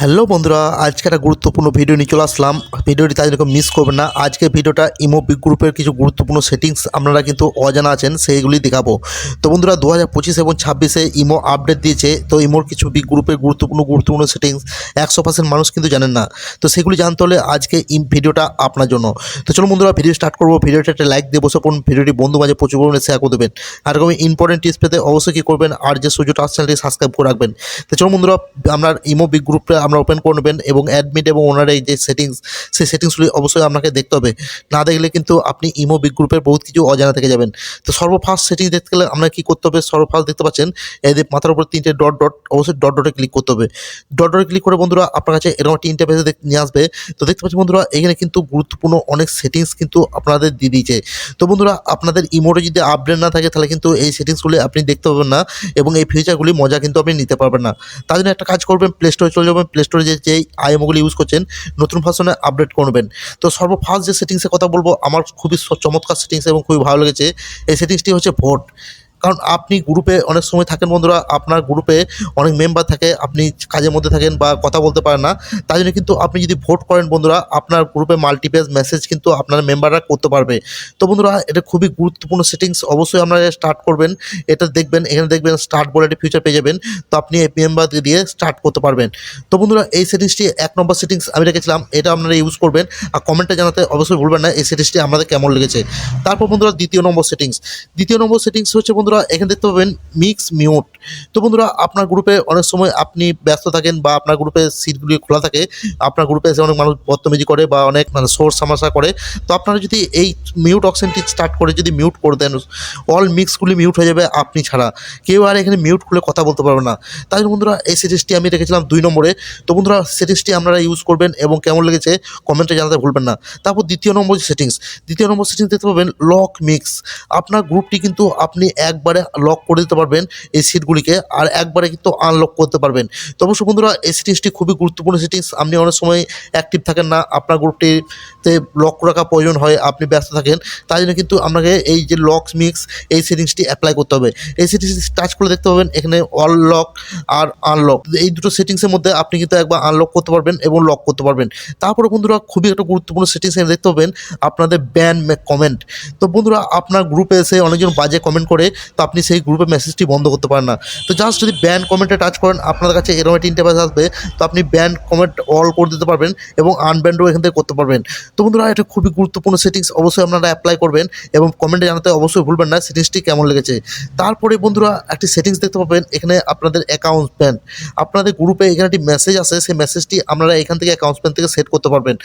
Hello বন্ধুরা, আজকে একটা গুরুত্বপূর্ণ ভিডিও নিয়ে চলে আসলাম। ভিডিওটি তাই এরকম মিস করবেন না। আজকে ভিডিওটা ইমো বিগ গ্রুপের কিছু গুরুত্বপূর্ণ সেটিংস আপনারা কিন্তু অজানা আছেন, সেইগুলি দেখাবো। তো বন্ধুরা দু হাজার পঁচিশ এবং ছাব্বিশে ইমো আপডেট দিয়েছে। তো ইমোর কিছু বিগ গ্রুপের গুরুত্বপূর্ণ গুরুত্বপূর্ণ সেটিংস একশো পার্সেন্ট মানুষ কিন্তু জানেন না। তো সেগুলি জানতে হলে আজকে ইম ভিডিওটা আপনার জন্য। তো চলো বন্ধুরা ভিডিও স্টার্ট করব। ভিডিওটা একটা লাইক দিয়ে বসে পড়ুন। ভিডিওটি বন্ধু মাঝে প্রচুর পরিমাণে শেয়ার করে দেবেন। আর এরকম ইম্পর্টেন্ট টিপস পেতে অবশ্যই কী করবেন। আর যে আসছে চ্যানেলটি সাবস্ক্রাইব করে রাখবেন। তো চলো বন্ধুরা, আমরা ইমো বিগ গ্রুপটা আমরা ওপেন করে নেবেন এবং অ্যাডমিট এবং ওনার এই যে সেটিংস সেই সেটিংসগুলি অবশ্যই আপনাকে দেখতে হবে। না দেখলে কিন্তু আপনি ইমো বিগ গ্রুপের বহুত কিছু অজানা থেকে যাবেন। তো সর্বফার্স্ট সেটিং দেখতে গেলে আপনাকে কী করতে হবে? সর্বফার্স্ট দেখতে পাচ্ছেন, এই মাথার উপর তিনটে ডট ডট অবশ্যই ডট ডটে ক্লিক করতে হবে। ডট ডটে ক্লিক করে বন্ধুরা, আপনার কাছে এরকম তিনটে ইন্টারফেসে নিয়ে আসবে। তো দেখতে পাচ্ছেন বন্ধুরা, এখানে কিন্তু গুরুত্বপূর্ণ অনেক সেটিংস কিন্তু আপনাদের দিয়ে দিয়েছে। তো বন্ধুরা, আপনাদের ইমোটে যদি আপডেট না থাকে, তাহলে কিন্তু এই সেটিংসগুলি আপনি দেখতে পাবেন না এবং এই ফিচারগুলি মজা কিন্তু আপনি নিতে পারবেন না। তার জন্য একটা কাজ করবেন প্লে স্টোরে চলে যাবেন প্লে স্টোরে যে, যেই আইএমওগুলি ইউজ করছেন, নতুন ভার্সনে আপডেট করবেন তো সর্বফার্স্ট যে সেটিংসের কথা বলব, আমার খুবই চমৎকার সেটিংস এবং খুবই ভালো লেগেছে, এই সেটিংসটি হচ্ছে ভোট কারণ আপনি গ্রুপে অনেক সময় থাকেন বন্ধুরা, আপনার গ্রুপে অনেক মেম্বার থাকে, আপনি কাজের মধ্যে থাকেন বা কথা বলতে পারেন না তাই জন্য কিন্তু আপনি যদি ভোট করেন বন্ধুরা, আপনার গ্রুপে মাল্টিপেজ মেসেজ কিন্তু আপনার মেম্বাররা করতে পারবে। তো বন্ধুরা, এটা খুবই গুরুত্বপূর্ণ সেটিংস অবশ্যই আপনারা স্টার্ট করবেন, এটা দেখবেন, এখানে দেখবেন স্টার্ট বলে একটা ফিউচার পেয়ে যাবেন, তো আপনি এই মেম্বার দিয়ে স্টার্ট করতে পারবেন। তো বন্ধুরা, এই সেটিংসটি এক নম্বর সেটিংস আমি রেখেছিলাম, এটা আপনারা ইউজ করবেন, আর কমেন্টে জানাতে অবশ্যই ভুলবেন না, এই সেটিংসটি আমাদের কেমন লেগেছে। তারপর বন্ধুরা, দ্বিতীয় নম্বর সেটিংস দ্বিতীয় নম্বর সেটিংস হচ্ছে বন্ধুরা, এখানে দেখতে পাবেন মিক্স মিউট তো বন্ধুরা, আপনার গ্রুপে অনেক সময় আপনি ব্যস্ত থাকেন বা আপনার গ্রুপে সিটগুলি খোলা থাকে, আপনার গ্রুপে এসে অনেক মানুষ বদতমিজি করে বা অনেক মানে সোর্স সমস্যা করে। তো আপনারা যদি এই মিউট অপশনটি স্টার্ট করে যদি মিউট করে দেন অল মিক্সগুলি মিউট হয়ে যাবে আপনি ছাড়া। কেউ আর এখানে মিউট খুলে কথা বলতে পারবে না। তাই বন্ধুরা, এই সিরিজটি আমি রেখেছিলাম দুই নম্বরে। তো বন্ধুরা সিরিজটি আপনারা ইউজ করবেন এবং কেমন লেগেছে কমেন্টে জানাতে ভুলবেন না। তারপর দ্বিতীয় নম্বর সেটিংস দ্বিতীয় নম্বর সেটিংস দেখতে পাবেন লক মিক্স আপনার গ্রুপটি কিন্তু আপনি একবারে লক করে দিতে পারবেন এই সিটগুলিকে আর একবারে কিন্তু আনলক করতে পারবেন। তো অবশ্য বন্ধুরা, এই সেটিংসটি খুবই গুরুত্বপূর্ণ সিটিংস আপনি অনেক সময় অ্যাক্টিভ থাকেন না, আপনার গ্রুপটিতে লক রাখা প্রয়োজন হয়, আপনি ব্যস্ত থাকেন। তাই জন্য কিন্তু আপনাকে এই যে লক মিক্স এই সেটিংসটি অ্যাপ্লাই করতে হবে। এই সেটিংসটি টাচ করে দেখতে পাবেন, এখানে অল লক আর আনলক এই দুটো সেটিংসের মধ্যে আপনি কিন্তু একবার আনলক করতে পারবেন এবং লক করতে পারবেন। তারপরে বন্ধুরা, খুবই একটা গুরুত্বপূর্ণ সেটিংস এখানে দেখতে পাবেন আপনাদের ব্যান কমেন্ট তো বন্ধুরা, আপনার গ্রুপে এসে অনেকজন বাজে কমেন্ট করে তো আপনি সেই গ্রুপে মেসেজটি বন্ধ করতে পারেন না। তো জাস্ট যদি ব্যান কমেন্টে টাচ করেন, আপনার কাছে এরকম একটা ইন্টারফেস আসবে, তো আপনি ব্যান কমেন্ট অল করে দিতে পারবেন এবং আনব্যান্ডও এখান থেকে করতে পারবেন। তো বন্ধুরা, এটা খুবই গুরুত্বপূর্ণ সেটিংস অবশ্যই আপনারা অ্যাপ্লাই করবেন এবং কমেন্টে জানাতে অবশ্যই ভুলবেন না সেটিংসটি কেমন লেগেছে। তারপরে বন্ধুরা, একটি সেটিংস দেখতে পাবেন, এখানে আপনাদের অ্যাকাউন্ট প্যান আপনাদের গ্রুপে এখানে একটি মেসেজ আসে, সেই মেসেজটি আপনারা এখান থেকে অ্যাকাউন্ট প্যান থেকে সেট করতে পারবেন।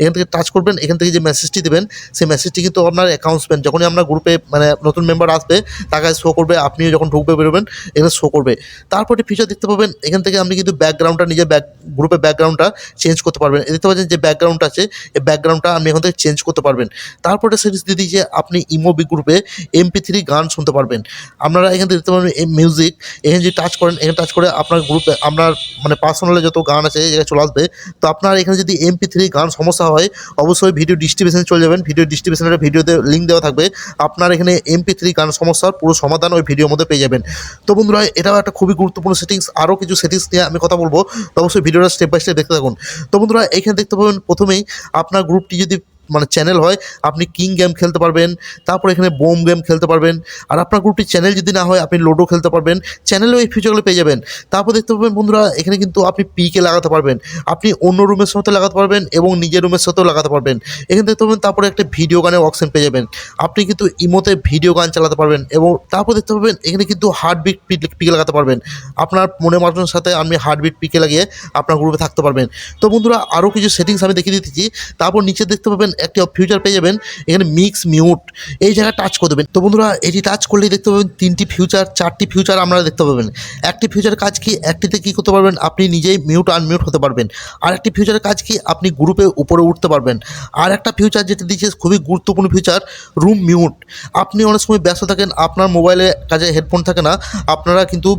এখান থেকে টাচ করবেন, এখান থেকে যে মেসেজটি দেবেন, সেই মেসেজটি কিন্তু আপনার অ্যাকাউন্টস প্যান যখনই আপনার গ্রুপে মানে নতুন মেম্বার আসবে তার কাছে শো করবে, আপনিও যখন ঢুকবে বেরোবেন, এখানে শো করবে। তারপরে ফিচার দেখতে পাবেন, এখান থেকে আপনি কিন্তু ব্যাকগ্রাউন্ডটা নিজের ব্যাক গ্রুপের ব্যাকগ্রাউন্ডটা চেঞ্জ করতে পারবেন। দেখতে পাচ্ছেন যে ব্যাকগ্রাউন্ড আছে, এই ব্যাকগ্রাউন্ডটা আপনি এখান থেকে চেঞ্জ করতে পারবেন। তারপরে সিরিজ দিদি যে আপনি ইমোবি গ্রুপে এমপি থ্রি গান শুনতে পারবেন। আপনারা এখান থেকে দেখতে পারবেন মিউজিক এখানে যদি টাচ করেন, এখানে টাচ করে আপনার গ্রুপে আপনার মানে পার্সোনালে যত গান আছে জায়গায় চলে আসবে। তো আপনার এখানে যদি এমপি থ্রি গান সমস্যা হয়, অবশ্যই ভিডিও ডিস্ট্রিবিউশনে চলে যাবেন। ভিডিও ডিস্ট্রিবিউশনের ভিডিওতে লিঙ্ক দেওয়া থাকবে। আপনার এখানে এমপি থ্রি গান সমস্যার পুরো সমাধান ওই ভিডিওর মধ্যে পেয়ে যাবেন। তো বন্ধুরা, এটাও একটা খুবই গুরুত্বপূর্ণ সেটিংস আরও কিছু সেটিংস নিয়ে আমি কথা বলব। তো অবশ্যই ভিডিওটা স্টেপ বাই স্টেপ দেখতে থাকুন। তো বন্ধুরা, এখানে দেখতে পাবেন প্রথমেই আপনার গ্রুপটি যদি মানে চ্যানেল হয়, আপনি কিং গেম খেলতে পারবেন, তারপর এখানে বোম গেম খেলতে পারবেন, আর আপনার গ্রুপটি চ্যানেল যদি না হয়, আপনি লোডো খেলতে পারবেন চ্যানেলেও এই ফিচারগুলো পেয়ে যাবেন। তারপর দেখতে পাবেন বন্ধুরা, এখানে কিন্তু আপনি পিকে লাগাতে পারবেন, আপনি অন্য রুমের সাথে লাগাতে পারবেন এবং নিজের রুমের সাথেও লাগাতে পারবেন। এখানে দেখতে পাবেন তারপরে একটা ভিডিও গানের অপশন পেয়ে যাবেন। আপনি কিন্তু ইমোতে ভিডিও গান চালাতে পারবেন এবং তারপর দেখতে পাবেন, এখানে কিন্তু হার্টবিট পিকে লাগাতে পারবেন। আপনার মনে মানুষের সাথে আপনি হার্টবিট পিকে লাগিয়ে আপনার গ্রুপে থাকতে পারবেন। তো বন্ধুরা আরও কিছু সেটিংস আমি দেখিয়ে দিতেছি, তারপর নিচে দেখতে পাবেন একটি ফিউচার পেয়ে যাবেন, এখানে মিক্স মিউট এই জায়গায় টাচ করে দেবেন। তো বন্ধুরা এটি টাচ করলেই দেখতে পাবেন তিনটি ফিউচার চারটি ফিউচার আপনারা দেখতে পাবেন। একটি ফিউচার কাজ কি? একটিতে কী করতে পারবেন? আপনি নিজেই মিউট আনমিউট হতে পারবেন। আর একটি ফিউচারের কাজ কি? আপনি গ্রুপে উপরে উঠতে পারবেন। আর একটা ফিউচার যেটা দিচ্ছে খুবই গুরুত্বপূর্ণ ফিউচার রুম মিউট আপনি অনেক সময় ব্যস্ত থাকেন, আপনার মোবাইলে কাজে হেডফোন থাকে না, আপনারা কিন্তু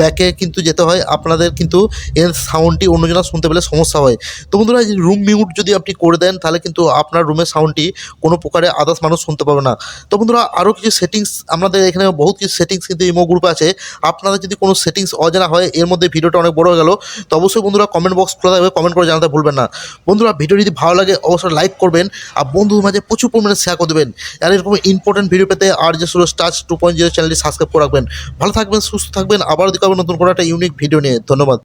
ব্যাকে কিন্তু যেতে হয়, আপনাদের কিন্তু এর সাউন্ডটি অন্যজনা শুনতে পেলে সমস্যা হয়। তো বন্ধুরা রুম মিউট যদি আপনি করে দেন, তাহলে কিন্তু আপনার রুমের সাউন্ডটি কোনো প্রকারে আদার্স মানুষ শুনতে পাবে না। তো বন্ধুরা আরও কিছু সেটিংস আমাদের এখানে বহুত কিছু সেটিংস কিন্তু ইমো গ্রুপে আছে। আপনাদের যদি কোনো সেটিংস অজানা হয়, এর মধ্যে ভিডিওটা অনেক বড় হয়ে গেল। তো অবশ্যই বন্ধুরা কমেন্ট বক্স খোলা থাকবে কমেন্ট করে জানাতে ভুলবেন না। বন্ধুরা ভিডিও যদি ভালো লাগে, অবশ্যই লাইক করবেন আর বন্ধুদের মাঝে প্রচুর পরিমাণে শেয়ার করে দেবেন। আর এরকম ইম্পর্টেন্ট ভিডিও পেতে আর যে Suraj touch two point zero চ্যানেলটি সাবস্ক্রাইব করে রাখবেন। ভালো থাকবেন, সুস্থ থাকবেন আবার দেখা হবে নতুন কোনো একটা ইউনিক ভিডিও নিয়ে। ধন্যবাদ।